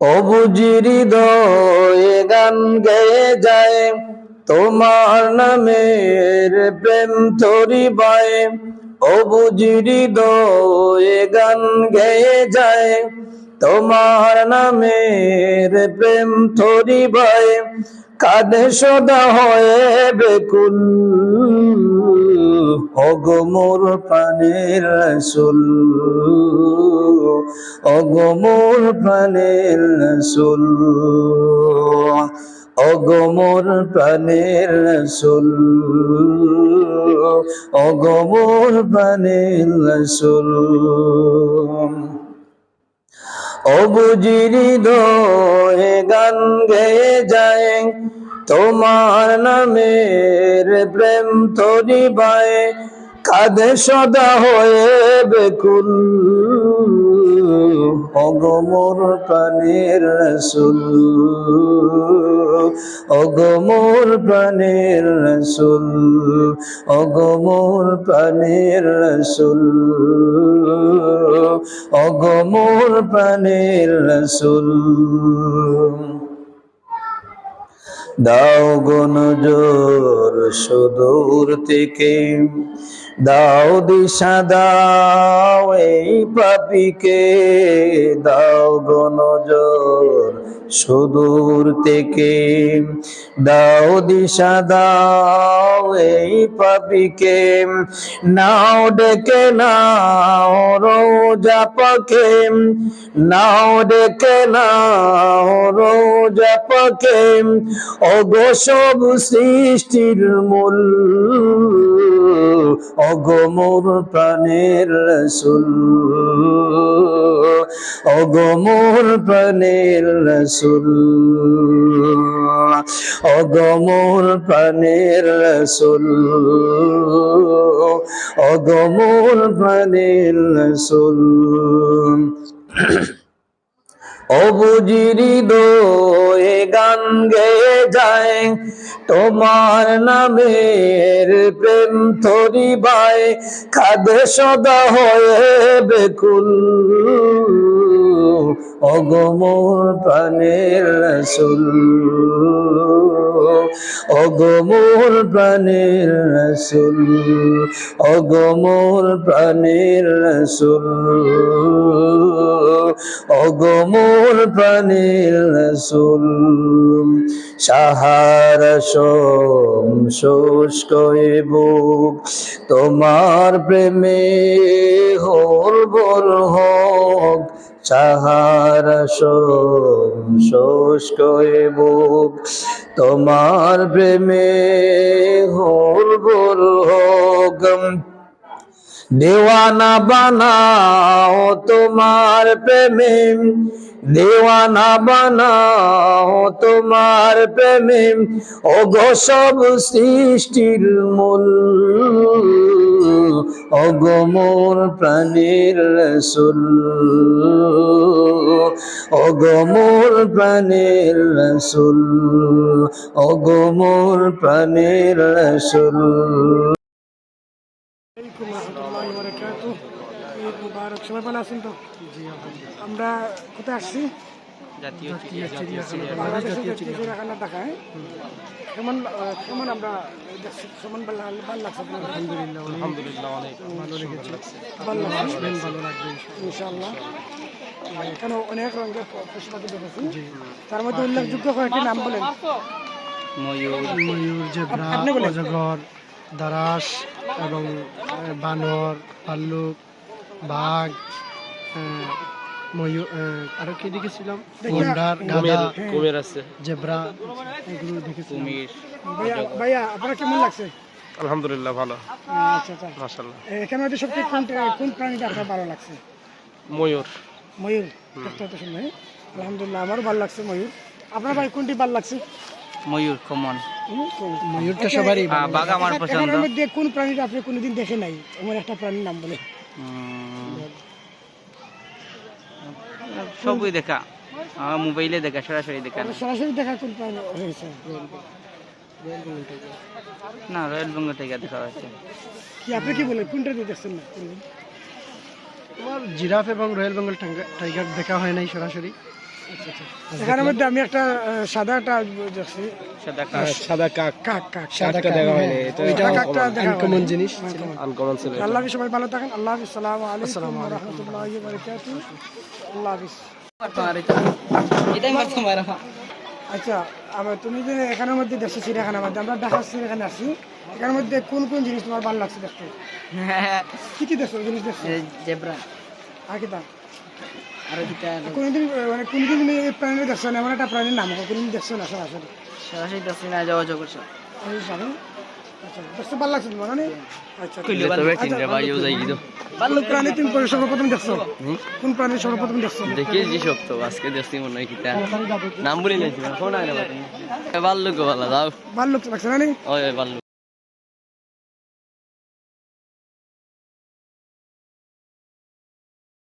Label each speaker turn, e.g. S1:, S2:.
S1: অবুজির হৃদয়ে গান গেয়ে যায়, তোমার নামের প্রেম তরি বায়। অবুজির হৃদয়ে গান গেয়ে যায়, তোমার নামের প্রেম তরি বায়। কাঁদে সদা হয়ে বেকুল অগমোর প্রাণের রসুল অগমোর প্রাণের রসুল অগমোর প্রাণের রসুল অগমোর প্রাণের রসুল। অবুজির দোয়ে গান গেয়ে যায়, তোমার নামের প্রেম তরি বায় কাঁদে সদা হয়ে বেকুল। অগমোর প্রাণের রসুল। অগমোর প্রাণের রসুল। অগমোর প্রাণের রসুল। অগমোর প্রাণের রসুল। দাও গনজোর সুদূর থেকে। দাও দিশা, দাও এই পাপিকে। দাও গনজোর সুদূর থেকে। দাও দিশা, দাও এই পাপিকে। নাও ডেকে, নাও রোজা পাকে। নাও ডেকে, নাও রোজা পাকে। অগো সব সৃষ্টির মূল অগমোর প্রাণের রসুল অগমোর প্রাণের রসুল অগমোর প্রাণের রসুল অগমোর প্রাণের রসুল। অবুজির দোয়ে গান গেয়ে যায় তোমার নামের প্রেম থরি বাই কাদে সদা হয়ে বেকুল। অগমোর প্রাণের রসুল অগমোর প্রাণের রসুল অগমোর প্রাণের রসুল অগমোর প্রাণের রসুল। সাহার সোম শুষ্ক বুক, তোমার প্রেমে হোর বল হোক সাহার শোষ এ বুক তোমার প্রেমে হোর বল হোক দেওয়ানা বানাও তোমার প্রেমে। দেওয়ানা বানাও তোমার প্রেমে। ওগো সব সৃষ্টির মূল প্রাণীর রসুল অগমোর প্রাণীর রসুল অগমোর প্রাণীর রসুল।
S2: আলাইকুম রহমতুল্লাহি ওয়া বারাকাতুহু ঈদ মুবারক সবাই ভালো আছেন তো। আমরা কোথায় আসছি? বাংলাদেশের জাতীয় চিড়িয়াখানা দেখায় কেমন কেমন আমরা দেখছি কেমন ভালো ভালো লাগছে আলহামদুলিল্লাহ
S3: আলহামদুলিল্লাহ অনেক
S2: ভালো লেগেছে। ভালো লাগছে। ভালো লাগবে। ইনশাআল্লাহ। এখানে অনেক রঙের পশু পাখি দেখেছি তার মধ্যে উল্লেখযোগ্য কয়েকটি নাম বলেন?
S3: ময়ূর।
S4: ময়ূর জেব্রা অজগর দারাস এবং বানর ভাল্লুক। বাঘ ময়ূর আরও কি দেখেছিলাম? গন্ডার গাধা
S3: কুমির আছে।
S4: জেব্রা এগুলো দেখেছিলাম।
S3: কুমির।
S2: ভাইয়া আপনার কেমন লাগছে?
S3: আলহামদুলিল্লাহ ভালো।
S2: আচ্ছা আচ্ছা।
S3: মাশাল্লাহ
S2: এখানে মধ্যে সবচেয়ে কোন কোন প্রাণীটা আপনার ভালো লাগছে?
S3: ময়ূর।
S2: ময়ূর? দেখতে হতে শুনে আলহামদুলিল্লাহ আমারও ভালো লাগছে ময়ূর। আপনার ভাই কোনটি ভালো লাগছে?
S3: ময়ূর কমন।
S4: ময়ূরটা সবারই ভালো
S3: বাঘ আমার পছন্দ।
S2: মধ্যে কোন প্রাণীটা আপনি কোনোদিন দেখে নাই? এমন একটা প্রাণীর নাম বলে।
S3: সবই দেখা। আমার মোবাইলে দেখা সরাসরি দেখা না।
S2: সরাসরি দেখা কোন হয়েছে?
S3: না রয়্যাল বেঙ্গল টাইগার দেখা হয়েছে।
S2: কি আপনি কি বলেন? কোনটা দিয়ে দেখছেন না?
S4: আমার জিরাফ এবং রয়্যাল বেঙ্গল টাইগার দেখা হয় নাই সরাসরি।
S2: এখানের মধ্যে আমি একটা সাদা দেখছি।
S4: কাক।
S2: কাক। কাক
S4: সাদা কাক ওইটা
S2: কাকটা
S4: আনকমন জিনিস
S1: আনকমন ছিল
S2: আল্লাহ হাফিজ সবাই ভালো থাকেন। আল্লাহ হাফিজ সালামু আলাইকুম ওয়া রাহমাতুল্লাহি ওয়া বারাকাতুহু। আল্লাহ হাফিজ।
S3: এটাই মারতো মারা
S2: আচ্ছা আমার তুমি যে এখানের মধ্যে দেখছ চিড়িয়াখানার মধ্যে আমরা ঢাকা চিড়িয়াখানা এখানের মধ্যে কোন কোন জিনিস তোমার ভালো লাগছে দেখতে? কি কি দেখছ? জিনিস দেখছ?
S3: জেব্রা।
S2: আর কি তা
S3: আর কিটা
S2: কোনদিন মানে কোনদিন তুমি এই দেখছ না এমন একটা প্রাণীর নাম কোনদিন দেখছ না সরাসরি।
S3: সরাসরি দর্শন না যাওয়া যোগ করছ।
S2: আমি দেখতে ভালো লাগছে তোমার মানে? আচ্ছা ভাল্লুক প্রাণী তুমি সর্বপ্রথম দেখছ? কোন প্রাণী সর্বপ্রথম দেখছ?
S5: দেখি যে সব তো আজকে দেখছি মনে হয় কিতা নাম বলি নাইছি ফোন আইনা বাল্লুক বালা যাও।
S2: ভাল্লুক লাগছে না
S5: ওই ওই বাল্লুক।